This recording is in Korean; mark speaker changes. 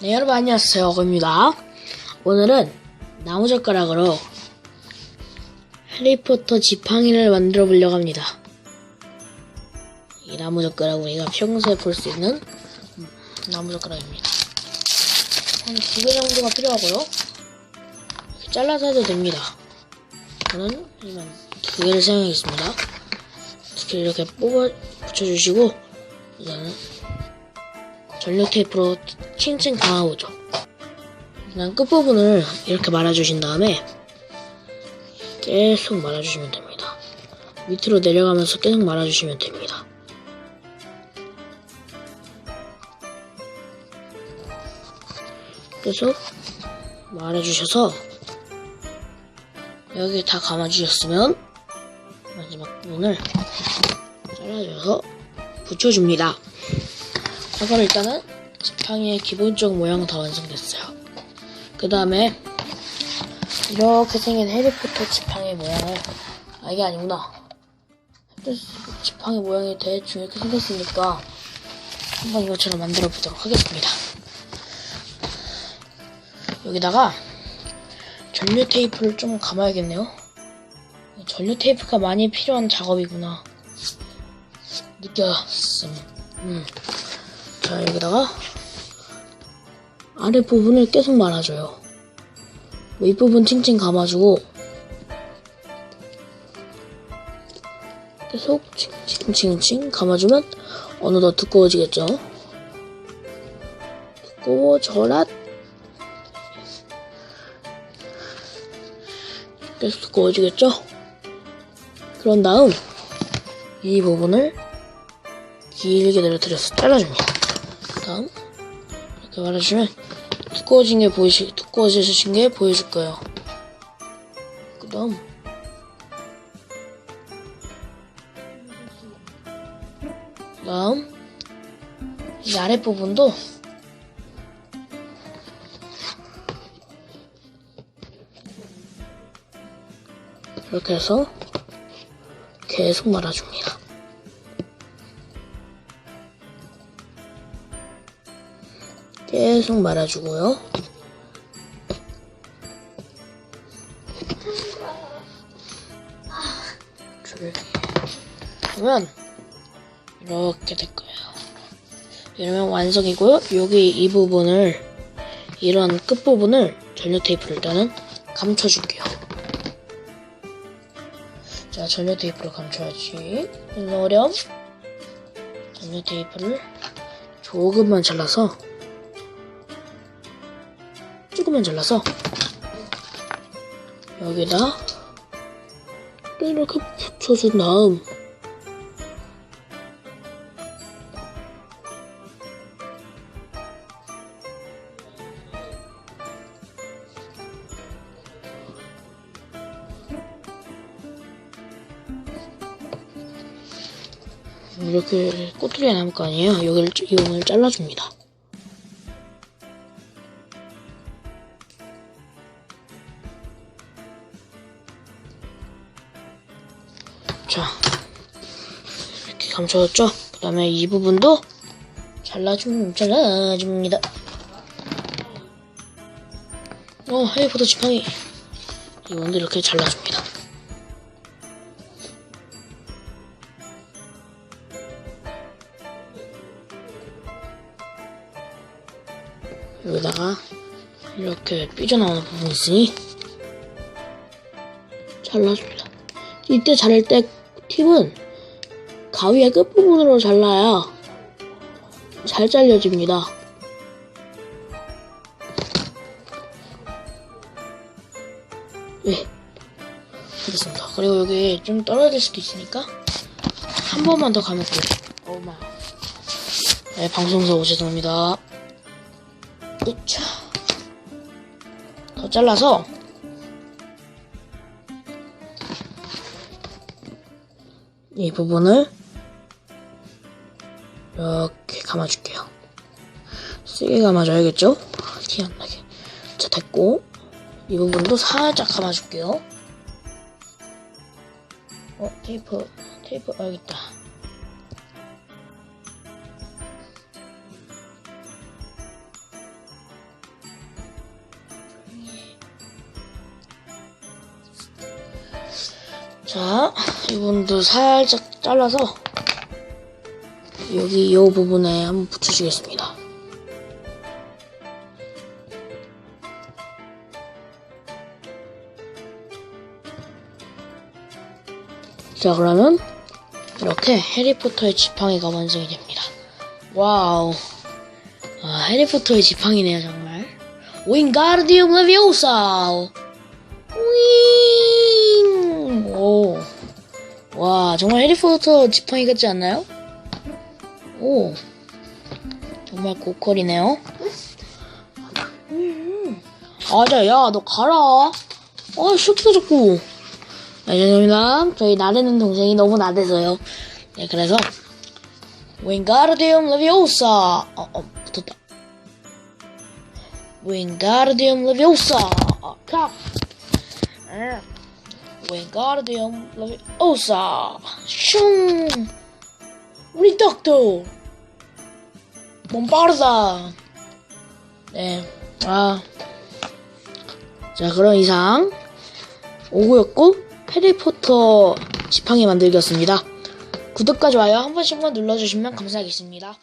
Speaker 1: 네, 여러분 안녕하세요. 어입니다 오늘은 나무젓가락으로 해리포터 지팡이를 만들어 보려고 합니다. 이 나무젓가락 우리가 평소에 볼 수 있는 음, 나무젓가락입니다. 한 두 개 정도가 필요하고요. 잘라서 해도 됩니다. 저는 일단 두 개를 사용하겠습니다. 특히 이렇게 뽑아 붙여주시고 이제는 전력 테이프로 칭칭 감아보죠. 그냥 끝부분을 이렇게 말아주신 다음에 계속 말아주시면 됩니다. 밑으로 내려가면서 계속 말아주시면 됩니다. 계속 말아주셔서 여기 다 감아주셨으면 마지막 부분을 잘라줘서 붙여줍니다. 자, 그럼 일단은 지팡이의 기본적 모양은 다 완성됐어요. 그 다음에 이렇게 생긴 해리포터 지팡이 모양을 아 이게 아니구나. 지팡이 모양이 대충 이렇게 생겼으니까 한번 이것처럼 만들어 보도록 하겠습니다. 여기다가 전류 테이프를 좀 감아야겠네요. 전류 테이프가 많이 필요한 작업이구나. 느꼈음. 음. 자, 여기다가 아랫부분을 계속 말아줘요. 윗부분 칭칭 감아주고 계속 칭칭칭칭 감아주면 어느덧 두꺼워지겠죠? 두꺼워져라 계속 두꺼워지겠죠? 그런 다음 이 부분을 길게 내려뜨려서 잘라줍니다. 다음 이렇게 말아주면 두꺼워진 게 보이시 두꺼워지신 게 보여줄 거예요. 그다음 다음 이 아랫 부분도 이렇게 해서 계속 말아줍니다. 계속 말아주고요. 줄기. 그러면 이렇게 될 거예요. 이러면 완성이고요. 여기 이 부분을 이런 끝 부분을 전류 테이프를 일단은 감춰줄게요. 자, 전류 테이프로 감춰야지. 어렴 전류 테이프를 조금만 잘라서 조금만 잘라서 여기다 이렇게 붙여준 다음 이렇게 꼬투리가 남을 거 아니에요? 여기를 이 부분을 잘라줍니다. 자, 이렇게 감춰졌죠? 그 다음에 이 부분도 잘라줌, 잘라줍니다. 어, 해리포터 지팡이. 이번도 이렇게 잘라줍니다. 여기다가 이렇게 삐져나오는 부분이 있으니 잘라줍니다. 이때 자를 때 팁은 가위의 끝부분으로 잘라야 잘 잘려집니다. 네. 알겠습니다. 그리고 여기 좀 떨어질 수도 있으니까 한 번만 더 감을게요. 어마. 네, 방송사 오죄송합니다. 으차. 더 잘라서 이 부분을 이렇게 감아줄게요. 세게 감아줘야겠죠? 티 안 나게. 자, 됐고. 이 부분도 살짝 감아줄게요. 어, 테이프, 테이프, 아, 여기 있다. 자, 이분도 살짝 잘라서 여기 이 부분에 한번 붙여주겠습니다. 자, 그러면 이렇게 해리포터의 지팡이가 완성이 됩니다. 와우. 아, 해리포터의 지팡이네요, 정말. 윙가르디움 레비오사! 윙! 오. 와, 정말 해리포터 지팡이 같지 않나요? 오. 정말 고퀄이네요. 음. 아자, 야, 너 가라. 아, 쇼트가 자꾸. 네, 죄송합니다. 저희 나대는 동생이 너무 나대서요. 네, 그래서. 윙가르디움 레비오사! 어, 어, 붙었다. 윙가르디움 레비오사! 아, 카! 에. 윙가르디움 레비오사! 슝! 우리 덕도! 몸 빠르다! 네, 아. 자, 그럼 이상. 오구였고, 해리포터 지팡이 만들기였습니다. 구독과 좋아요 한 번씩만 눌러주시면 감사하겠습니다.